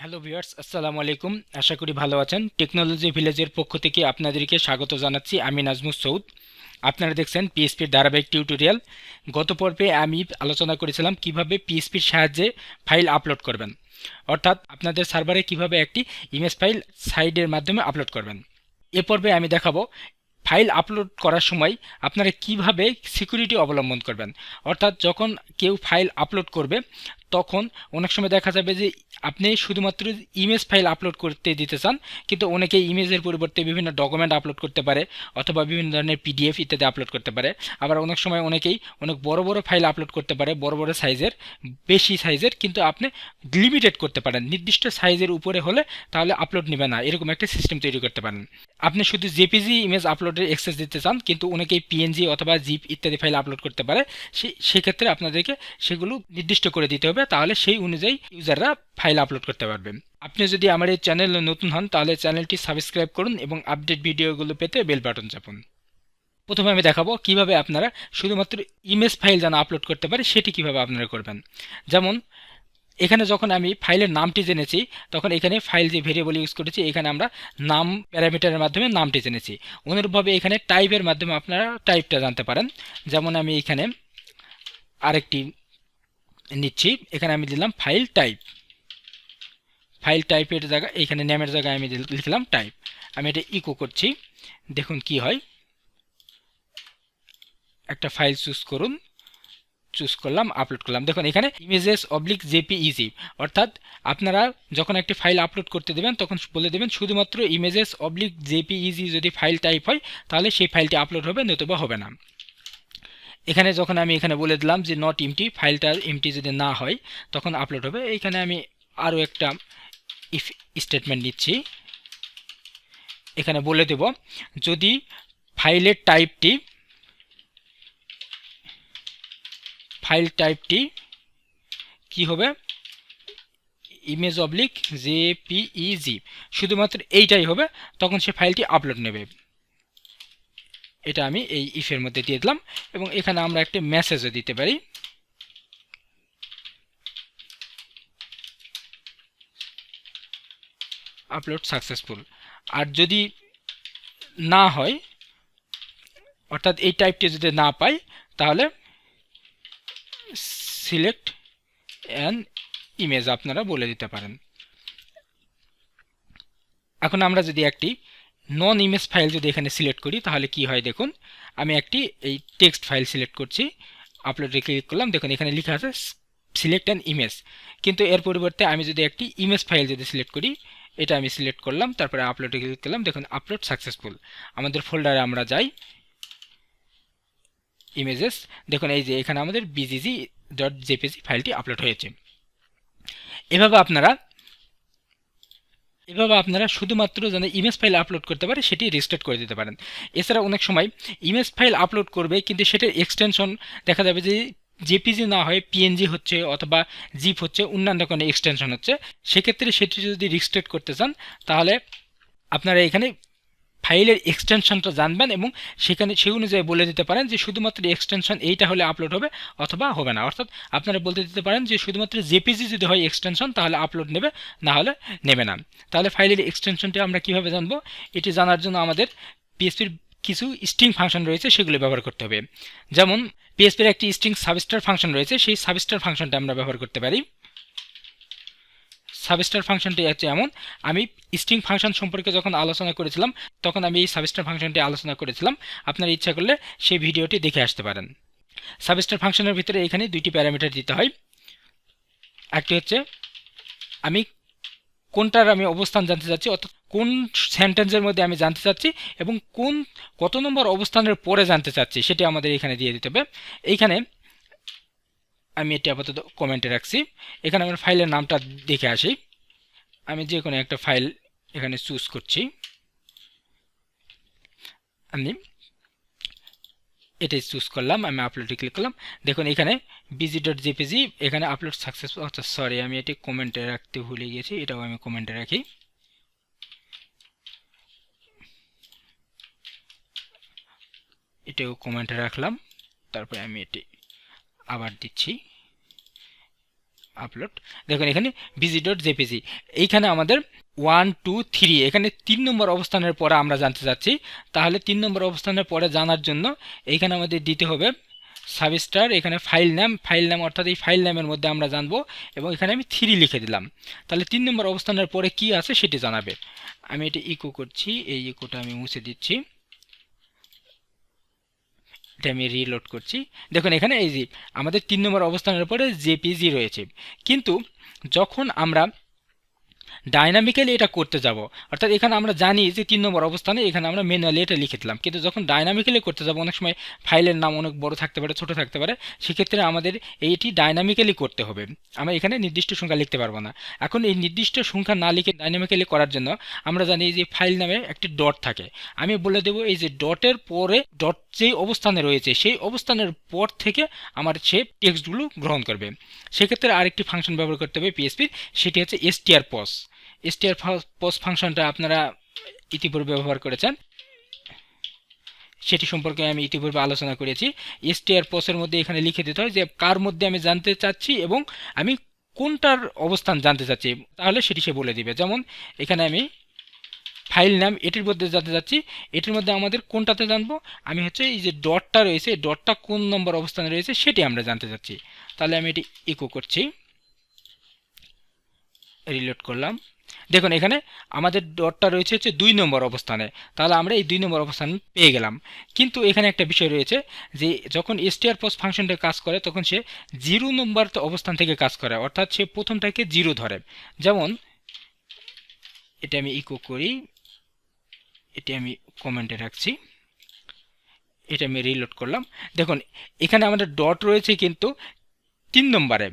Hello viewers আসসালামু আলাইকুম। আশা করি ভালো আছেন। টেকনোলজি ভিলেজের পক্ষ থেকে আপনাদেরকে স্বাগত জানাচ্ছি। আমি নাজমুস সৌদ। আপনারা দেখছেন পিএসপির ধারাবাহিক টিউটোরিয়াল গত পর্বে আমি আলোচনা করেছিলাম কীভাবে পিএসপির সাহায্যে ফাইল আপলোড করবেন। অর্থাৎ আপনাদের সার্ভারে কীভাবে একটি ইমেজ ফাইল সাইডের মাধ্যমে আপলোড করবেন। এ পর্বে আমি দেখাবো ফাইল আপলোড করার সময় আপনারা কীভাবে সিকিউরিটি অবলম্বন করবেন। অর্থাৎ যখন কেউ ফাইল আপলোড করবে তখন অনেক সময় দেখা যাবে যে আপনি শুধুমাত্র ইমেজ ফাইল আপলোড করতে দিতে চান, কিন্তু অনেকে ইমেজের পরিবর্তে বিভিন্ন ডকুমেন্ট আপলোড করতে পারে, অথবা বিভিন্ন ধরনের পিডিএফ ইত্যাদি আপলোড করতে পারে। আবার অনেক সময় অনেকেই অনেক বড় বড় ফাইল আপলোড করতে পারে, বড় বড় সাইজের বেশি সাইজের কিন্তু আপনি লিমিটেড করতে পারেন। নির্দিষ্ট সাইজের উপরে হলে তাহলে আপলোড নেবে না। এরকম একটা সিস্টেম তৈরি করতে পারেন। আপনি শুধু জেপিজি ইমেজ আপলোডের এক্সেস দিতে চান, কিন্তু অনেকেই পিএনজি অথবা জিপ ইত্যাদি ফাইল আপলোড করতে পারে সেক্ষেত্রে আপনাদেরকে সেগুলো নির্দিষ্ট করে দিতে হবে। তাহলে সেই অনুযায়ী ইউজাররা ফাইল আপলোড করতে পারবেন আপনি যদি আমার এই চ্যানেলে নতুন হন, তাহলে চ্যানেলটি সাবস্ক্রাইব করুন এবং আপডেট ভিডিওগুলো পেতে বেল বাটন চাপুন। প্রথমে আমি দেখাবো কীভাবে আপনারা শুধুমাত্র ইমেজ ফাইল যেন আপলোড করতে পারে, সেটি কীভাবে আপনারা করবেন। যেমন, এখানে যখন আমি ফাইলের নামটি জেনেছি, তখন এখানে ফাইল যে ভেরিয়েবল ইউজ করেছি, এখানে আমরা নাম প্যারামিটারের মাধ্যমে নামটি জেনেছি। অনুরূপভাবে এখানে টাইপের মাধ্যমে আপনারা টাইপটা জানতে পারেন। যেমন আমি এখানে আরেকটি নিচ্ছি। এখানে আমি দিলাম ফাইল টাইপ ফাইল টাইপের জায়গা এখানে নেমের জায়গায় আমি লিখলাম টাইপ আমি এটা ইকো করছি। দেখুন কি হয়। একটা ফাইল চুজ করুন। চুজ করলাম আপলোড করলাম। দেখুন, এখানে ইমেজেস অবলিক জেপি ইজি অর্থাৎ আপনারা যখন একটি ফাইল আপলোড করতে দেবেন, তখন বলে দেবেন, শুধুমাত্র ইমেজেস অবলিক জেপি ইজি যদি ফাইল টাইপ হয়, তাহলে সেই ফাইলটি আপলোড হবে নতুবা হবে না। এখানে যখন আমি এখানে বলে দিলাম যে নট ইমটি ফাইলটার ইমটি যদি না হয়, তখন আপলোড হবে। এইখানে আমি আরও একটা ইফ স্টেটমেন্ট নিচ্ছি। এখানে বলে দেব, যদি ফাইলের টাইপটি ফাইল টাইপটি কি হবে? ইমেজ অবলিক জেপিইজি শুধুমাত্র এইটাই হবে, তখন সে ফাইলটি আপলোড নেবে। এটা আমি এই ইফের মধ্যে দিয়ে দিলাম এবং এখানে আমরা একটা মেসেজও দিতে পারি। আপলোড সাকসেসফুল আর যদি না হয়, অর্থাৎ এই টাইপটি যদি না পাই, তাহলে সিলেক্ট অ্যান ইমেজ আপনারা বলে দিতে পারেন। এখন আমরা যদি একটি নন ইমেজ ফাইল যদি এখানে সিলেক্ট করি, তাহলে কি হয় দেখুন, আমি একটি এই টেক্সট ফাইল সিলেক্ট করছি আপলোডে ক্লিক করলাম, দেখুন এখানে লেখা আছে সিলেক্ট অ্যান ইমেজ কিন্তু এর পরিবর্তে আমি যদি একটি ইমেজ ফাইল যদি সিলেক্ট করি, এটা আমি সিলেক্ট করলাম, তারপরে আপলোডে ক্লিক করলাম, দেখুন আপলোড সাকসেসফুল আমাদের ফোল্ডারে আমরা যাই ইমেজেস দেখুন এই যে এখানে আমাদের বিজিজি ডট জেপিজি ফাইলটি আপলোড হয়েছে। এভাবে আপনারা এভাবে আপনারা শুধুমাত্র যেন ইমেজ ফাইল আপলোড করতে পারে সেটি রেজিস্টার্ড করে দিতে পারেন। এছাড়া অনেক সময় ইমেজ ফাইল আপলোড করবে, কিন্তু সেটির এক্সটেনশন দেখা যাবে যে জেপিজি না হয় পিএনজি হচ্ছে অথবা জিপ হচ্ছে, অন্যান্য কোনো এক্সটেনশন হচ্ছে। সেক্ষেত্রে সেটি যদি রেজিস্টার্ড করতে চান, তাহলে আপনারা এখানে ফাইলের এক্সটেনশনটা জানবেন এবং সেখানে সেই অনুযায়ী বলে দিতে পারেন যে শুধুমাত্র এক্সটেনশন এইটা হলে আপলোড হবে অথবা হবে না। অর্থাৎ আপনারা বলতে দিতে পারেন যে শুধুমাত্র জেপিজি যদি হয় এক্সটেনশন তাহলে আপলোড নেবে, না হলে নেবে না। তাহলে ফাইলের এক্সটেনশনটি আমরা কীভাবে জানব? এটি জানার জন্য আমাদের পিএসপির কিছু স্ট্রিং ফাংশন রয়েছে, সেগুলো ব্যবহার করতে হবে। যেমন পিএসপির একটি স্ট্রিং সাবস্টার ফাংশন রয়েছে, সেই সাবস্টার ফাংশনটা আমরা ব্যবহার করতে পারি। সাবস্টার ফাংশনটি হচ্ছে এমন। আমি স্ট্রিং ফাংশন সম্পর্কে যখন আলোচনা করেছিলাম, তখন আমি এই সাবস্টার ফাংশনটি আলোচনা করেছিলাম। আপনার ইচ্ছা করলে সেই ভিডিওটি দেখে আসতে পারেন। সাবস্টার ফাংশনের ভিতরে এখানে দুইটি প্যারামিটার দিতে হয়। একটি হচ্ছে, আমি কোনটার আমি অবস্থান জানতে চাচ্ছি, অর্থাৎ কোন সেন্টেন্সের মধ্যে আমি জানতে চাচ্ছি এবং কোন, কত নম্বর অবস্থানের পরে জানতে চাচ্ছি, সেটি আমাদের এখানে দিয়ে দিতে হবে। এইখানে আমি এটি আপাতত কমেন্টে রাখছি। এখানে আমার ফাইলের নামটা দেখে আসি। আমি যে কোনো একটা ফাইল এখানে চুজ করছি। আমি এটাই চুজ করলাম, আমি আপলোডে ক্লিক করলাম। দেখুন, এখানে বিজি ডট জেপিজি এখানে আপলোড সাকসেসফুল আচ্ছা সরি আমি এটি কমেন্টে রাখতে ভুলে গিয়েছি, এটাও আমি কমেন্টে রাখি। এটাও কমেন্টে রাখলাম, তারপরে আমি এটি আবার দিচ্ছি। আপলোড দেখুন, এখানে বিজি ডট জেপিজি এইখানে আমাদের ওয়ান টু থ্রি এখানে তিন নম্বর অবস্থানের পরে আমরা জানতে চাচ্ছি। তাহলে তিন নম্বর অবস্থানের পরে জানার জন্য এইখানে আমাদের দিতে হবে সাবস্টার এখানে ফাইল নাম ফাইল নাম অর্থাৎ এই ফাইল নামের মধ্যে আমরা জানব এবং এখানে আমি থ্রি লিখে দিলাম। তাহলে তিন নম্বর অবস্থানের পরে কি আছে সেটি জানাবে। আমি এটা ইকো করছি, এই ইকোটা আমি মুছে দিচ্ছি। এটা আমি রিলোড করছি। দেখুন, এখানে এই যে আমাদের তিন নম্বর অবস্থানের উপরে জেপিজি রয়েছে। কিন্তু যখন আমরা ডাইনামিক্যালি এটা করতে যাব। অর্থাৎ এখানে আমরা জানি যে তিন নম্বর অবস্থানে এখানে আমরা ম্যানুয়ালি এটা লিখে দিলাম। কিন্তু যখন ডাইনামিক্যালি করতে যাব, অনেক সময় ফাইলের নাম অনেক বড় থাকতে পারে, ছোট থাকতে পারে, সেক্ষেত্রে আমাদের এইটি ডাইনামিক্যালি করতে হবে। আমরা এখানে নির্দিষ্ট সংখ্যা লিখতে পারব না। এখন এই নির্দিষ্ট সংখ্যা না লিখে ডাইনামিক্যালি করার জন্য আমরা জানি যে ফাইল নামে একটি ডট থাকে। আমি বলে দেবো এই যে ডটের পরে ডট যেই অবস্থানে রয়েছে, সেই অবস্থানের পর থেকে আমার সে টেক্সটগুলো গ্রহণ করবে। সেক্ষেত্রে আরেকটি ফাংশন ব্যবহার করতে হবে পিএসপির সেটি হচ্ছে এসটিআর পস এসটিআর পোস্ট ফাংশনটা আপনারা ইতিপূর্বে ব্যবহার করেছেন। সেটি সম্পর্কে আমি ইতিপূর্বে আলোচনা করেছি। এসটিআর পোস্টের মধ্যে এখানে লিখে দিতে হয় যে, কার মধ্যে আমি জানতে চাচ্ছি এবং আমি কোনটার অবস্থান জানতে চাচ্ছি। তাহলে সেটি সে বলে দিবে। যেমন, এখানে আমি ফাইল নাম, এটির মধ্যে জানতে চাচ্ছি, এটির মধ্যে আমাদের কোনটাতে জানব? আমি হচ্ছে এই যে ডটটা রয়েছে ডটটা কোন নম্বর অবস্থানে রয়েছে সেটি আমরা জানতে চাচ্ছি। তাহলে আমি এটি ইকো করছি। রিলোড করলাম। দেখুন, এখানে আমাদের ডটটা রয়েছে হচ্ছে দুই নম্বর অবস্থানে। তাহলে আমরা এই দুই নম্বর অবস্থান পেয়ে গেলাম। কিন্তু এখানে একটা বিষয় রয়েছে যে, যখন এসটিআর পোস্ট ফাংশনটা কাজ করে, তখন সে জিরো নম্বর অবস্থান থেকে কাজ করে, অর্থাৎ সে প্রথমটাকে জিরো ধরে। যেমন, এটা আমি ইকো করি, এটি আমি কমেন্টে রাখছি, এটা আমি রিলোড করলাম। দেখুন, এখানে আমাদের ডট রয়েছে কিন্তু তিন নম্বরে।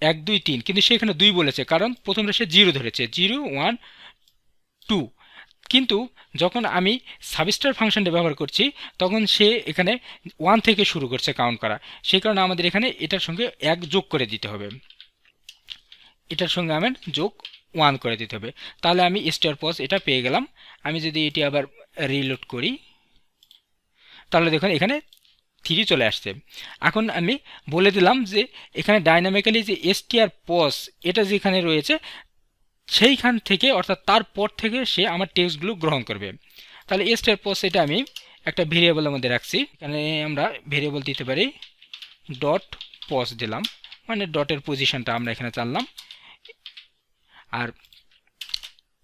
এক, দুই, তিন। কিন্তু সে এখানে দুই বলেছে, কারণ প্রথমটা সে জিরো ধরেছে, জিরো, ওয়ান, টু। কিন্তু যখন আমি সাবস্টার ফাংশনটা ব্যবহার করছি, তখন সে এখানে ওয়ান থেকে শুরু করছে কাউন্ট করা। সেই কারণে আমাদের এখানে এটার সঙ্গে এক যোগ করে দিতে হবে। এটার সঙ্গে আমার যোগ ওয়ান করে দিতে হবে। তাহলে আমি স্টার পজ এটা পেয়ে গেলাম। আমি যদি এটি আবার রিলোড করি, তাহলে দেখুন এখানে থ্রি চলে আসছে। এখন আমি বলে দিলাম যে এখানে ডাইনামিক্যালি যে এসটিআর পস এটা যেখানে রয়েছে, সেইখান থেকে অর্থাৎ তারপর থেকে সে আমার টেক্সটগুলো গ্রহণ করবে। তাহলে এসটিআর পস এটা আমি একটা ভেরিয়েবলের মধ্যে রাখছি। এখানে আমরা ভেরিয়েবল দিতে পারি ডট পস দিলাম মানে ডটের পজিশনটা আমরা এখানে চাললাম। আর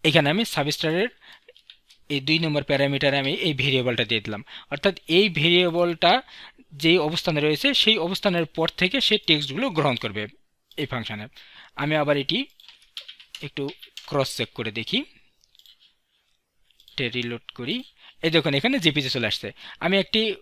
এখানে আমি সাবস্টারের এই দুই নম্বর প্যারামিটারে আমি এই ভেরিয়েবলটা দিয়ে দিলাম। অর্থাৎ এই ভেরিয়েবলটা যেই অবস্থানে রয়েছে, সেই অবস্থানের পর থেকে সে টেক্সটগুলো গ্রহণ করবে এই ফাংশানে। আমি আবার এটি একটু ক্রস চেক করে দেখি। রিলোড করি। এই দেখুন, এখানে জিপিজি চলে আসছে। আমি একটি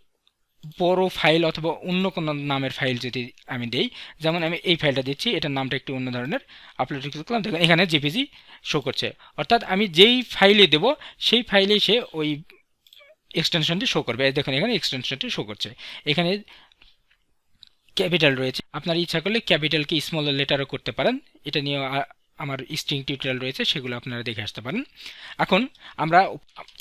বড় ফাইল অথবা অন্য কোনো নামের ফাইল যদি আমি দেই, যেমন আমি এই ফাইলটা দিচ্ছি, এটার নামটা একটু অন্য ধরনের আপলোড করলাম দেখুন, এখানে জিপিজি শো করছে। অর্থাৎ আমি যেই ফাইলে দেব, সেই ফাইলে সে ওই এক্সটেনশনটি শো করবে। দেখুন, এখানে এক্সটেনশনটি শো করছে। এখানে ক্যাপিটাল রয়েছে। আপনার ইচ্ছা করলে ক্যাপিটালকে স্মল লেটারও করতে পারেন। এটা নিয়ে আমার স্ট্রিং টিউটোরিয়াল রয়েছে, সেগুলো আপনারা দেখে আসতে পারেন। এখন আমরা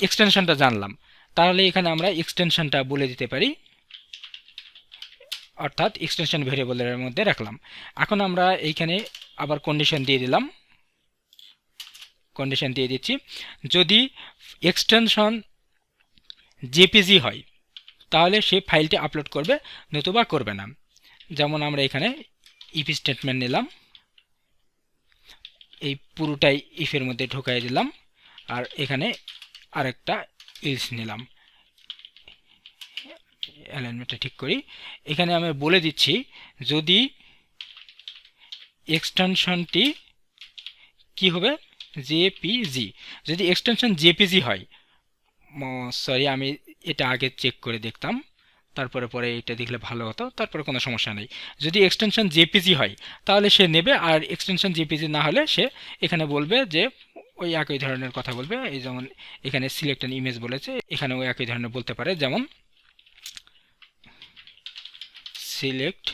এক্সটেনশনটা জানলাম। তাহলে এখানে আমরা এক্সটেনশনটা বলে দিতে পারি। অর্থাৎ এক্সটেনশন ভেরিয়েবলের মধ্যে রাখলাম। এখন আমরা এইখানে আবার কন্ডিশন দিয়ে দিলাম। কন্ডিশন দিয়ে দিচ্ছি। যদি এক্সটেনশন জেপিজি হয়, তাহলে সে ফাইলটি আপলোড করবে, নতুবা করবে না। যেমন আমরা এখানে ইফ স্টেটমেন্ট নিলাম। এই পুরোটাই ইফের মধ্যে ঢোকাই দিলাম। আর এখানে আরেকটা ইলস নিলাম। অ্যালাইনমেন্টটা ঠিক করি। এখানে আমি বলে দিচ্ছি, যদি এক্সটেনশনটি কি হবে? জেপিজি যদি এক্সটেনশন জেপিজি হয় সরি আমি এটা আগে চেক করে দেখতাম, তারপরে পরে এটা দেখলে ভালো হতো, তারপরে কোনো সমস্যা নেই। যদি এক্সটেনশন জেপিজি হয়, তাহলে সে নেবে, আর এক্সটেনশন জেপিজি না হলে সে এখানে বলবে যে, ওই একই ধরনের কথা বলবে, এই যেমন এখানে সিলেক্ট অ্যান ইমেজ বলেছে এখানে ওই একই ধরনের বলতে পারে, যেমন select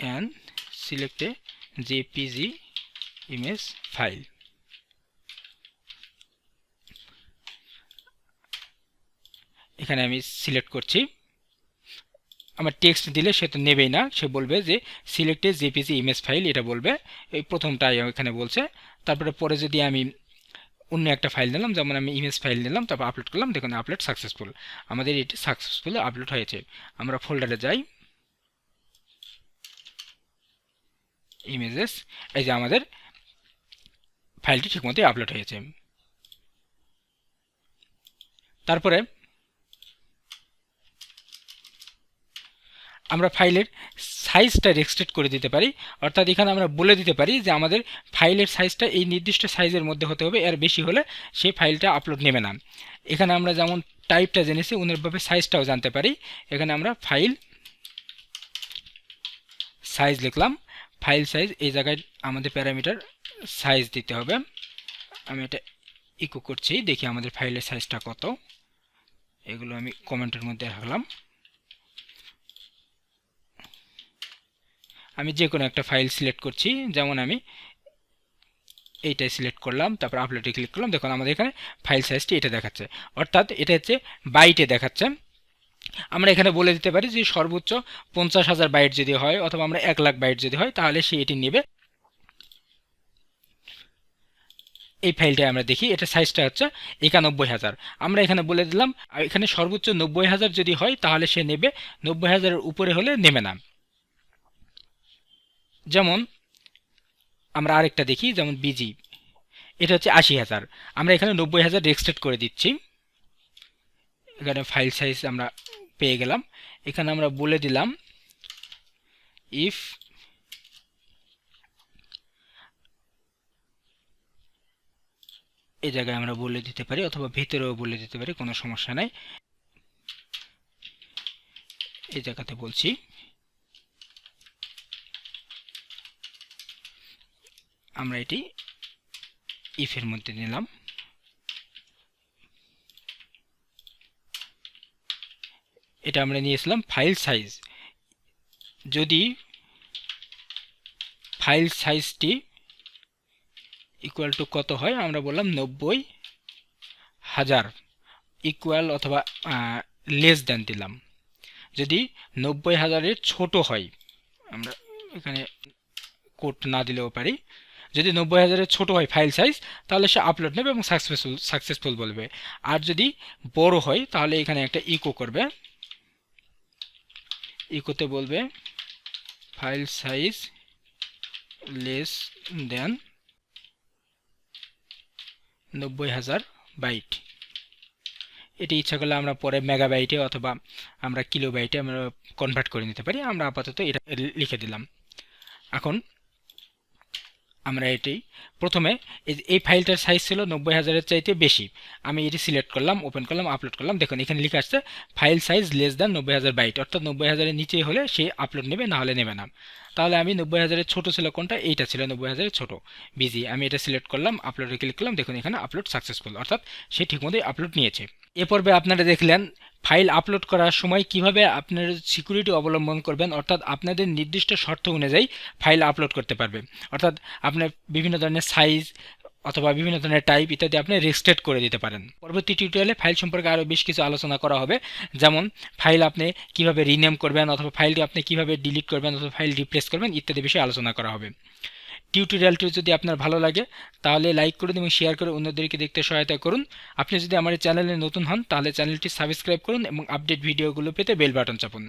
an select a JPG image file এখানে আমি সিলেক্ট করছি। আমার টেক্সট দিলে সে তো নেবেই না, সে বলবে যে সিলেক্টে জেপিজি ইমেজ ফাইল এটা বলবে। এই প্রথমটাই এখানে বলছে। তারপরে পরে যদি আমি অন্য একটা ফাইল নিলাম, যেমন আমি ইমেজ ফাইল নিলাম, তারপর আপলোড করলাম, দেখুন আপলোড সাকসেসফুল আমাদের এটি সাকসেসফুল আপলোড হয়েছে। আমরা ফোল্ডারে যাই। ইমেজেস এই যে আমাদের ফাইলটি ঠিকমতোই আপলোড হয়েছে। তারপরে আমরা ফাইলের সাইজটা রেস্ট্রিক্ট করে দিতে পারি। অর্থাৎ এখানে আমরা বলে দিতে পারি যে আমাদের ফাইলের সাইজটা এই নির্দিষ্ট সাইজের মধ্যে হতে হবে, এর বেশি হলে সেই ফাইলটা আপলোড নেবে না। এখানে আমরা যেমন টাইপটা জেনেছি অনুরূপভাবে সাইজটাও জানতে পারি। এখানে আমরা ফাইল সাইজ লিখলাম। ফাইল সাইজ, এই জায়গায় আমাদের প্যারামিটার সাইজ দিতে হবে। আমি এটা ইকো করছি, দেখি আমাদের ফাইলের সাইজটা কত। এগুলো আমি কমেন্টের মধ্যে রাখলাম। আমি যে কোনো একটা ফাইল সিলেক্ট করছি, যেমন আমি এইটাই সিলেক্ট করলাম, তারপর আপলোডে ক্লিক করলাম। দেখুন, আমাদের এখানে ফাইল সাইজটি এটা দেখাচ্ছে। অর্থাৎ এটা হচ্ছে বাইটে দেখাচ্ছে। আমরা এখানে বলে দিতে পারি যে সর্বোচ্চ পঞ্চাশ হাজার বাইট যদি হয় অথবা আমরা এক লাখ বাইট যদি হয়, তাহলে সে এটি নেবে। এই ফাইলটাই আমরা দেখি, এটা সাইজটা হচ্ছে একানব্বই হাজার। আমরা এখানে বলে দিলাম এখানে সর্বোচ্চ নব্বই হাজার যদি হয়, তাহলে সে নেবে, নব্বই হাজারের উপরে হলে নেবে না। যেমন, আমরা আরেকটা দেখি, যেমন বিজি। এটা হচ্ছে আশি হাজার। আমরা এখানে নব্বই হাজার রেক্সটেড করে দিচ্ছি। এখানে ফাইল সাইজ আমরা পেয়ে গেলাম। এখানে আমরা বলে দিলাম ইফ এই জায়গায় আমরা বলে দিতে পারি অথবা ভিতরেও বলে দিতে পারি, কোনো সমস্যা নাই। এই জায়গাতে বলছি, আমরা এটি ইফের মধ্যে নিলাম। এটা আমরা নিয়েছিলাম ফাইল সাইজ যদি ফাইল সাইজটি ইকুয়াল টু কত হয়, আমরা বললাম নব্বই হাজার। ইকুয়াল অথবা লেস দেন দিলাম। যদি নব্বই হাজারের ছোট হয়, আমরা এখানে কোড না দিলেও পারি। যদি নব্বই হাজারের ছোটো হয় ফাইল সাইজ তাহলে সে আপলোড নেবে এবং সাকসেসফুল সাকসেসফুল বলবে। আর যদি বড় হয়, তাহলে এখানে একটা ইকো করবে। ইকোতে বলবে ফাইল সাইজ লেস দেন নব্বই হাজার বাইট এটি ইচ্ছা করলে আমরা পরে মেগাবাইটে অথবা আমরা কিলোবাইটে আমরা কনভার্ট করে নিতে পারি। আমরা আপাতত এটা লিখে দিলাম। এখন আমরা এটি প্রথমে এই ফাইলটার সাইজ ছিল নব্বই হাজারের চাইতে বেশি। আমি এটি সিলেক্ট করলাম ওপেন করলাম আপলোড করলাম। দেখুন, এখানে লিখে আসছে ফাইল সাইজ লেস দ্যান নব্বই হাজার বাইট অর্থাৎ নব্বই হাজারের নিচে হলে সে আপলোড নেবে, না হলে নেবে না। তাহলে আমি নব্বই হাজারের ছোটো ছিল কোনটা? এইটা ছিল নব্বই হাজারের ছোটো। বিজি আমি এটা সিলেক্ট করলাম আপলোডে ক্লিক করলাম, দেখুন, এখানে আপলোড সাকসেসফুল অর্থাৎ সে ঠিকমতোই আপলোড নিয়েছে। এ পর্বে আপনারা দেখলেন ফাইল আপলোড করার সময় কীভাবে আপনার সিকিউরিটি অবলম্বন করবেন, অর্থাৎ আপনাদের নির্দিষ্ট শর্ত অনুযায়ী ফাইল আপলোড করতে পারবে। অর্থাৎ আপনার বিভিন্ন ধরনের সাইজ অথবা বিভিন্ন ধরনের টাইপ ইত্যাদি আপনি রেজিস্ট্রেট করে দিতে পারেন। পরবর্তী টিউটোরিয়ালে ফাইল সম্পর্কে আরও বেশ কিছু আলোচনা করা হবে। যেমন, ফাইল আপনি কীভাবে রিনেম করবেন অথবা ফাইলটি আপনি কীভাবে ডিলিট করবেন অথবা ফাইল রিপ্লেস করবেন ইত্যাদি বিষয়ে আলোচনা করা হবে। টিউটোরিয়ালটি যদি আপনার ভালো লাগে, তাহলে লাইক করুন এবং শেয়ার করে অন্যদেরকে দেখতে সহায়তা করুন। আপনি যদি আমার চ্যানেলে নতুন হন, তাহলে চ্যানেলটি সাবস্ক্রাইব করুন এবং আপডেট ভিডিওগুলো পেতে বেল বাটন চাপুন।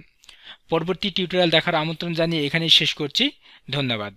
পরবর্তী টিউটোরিয়াল দেখার আমন্ত্রণ জানিয়ে এখানেই শেষ করছি। ধন্যবাদ।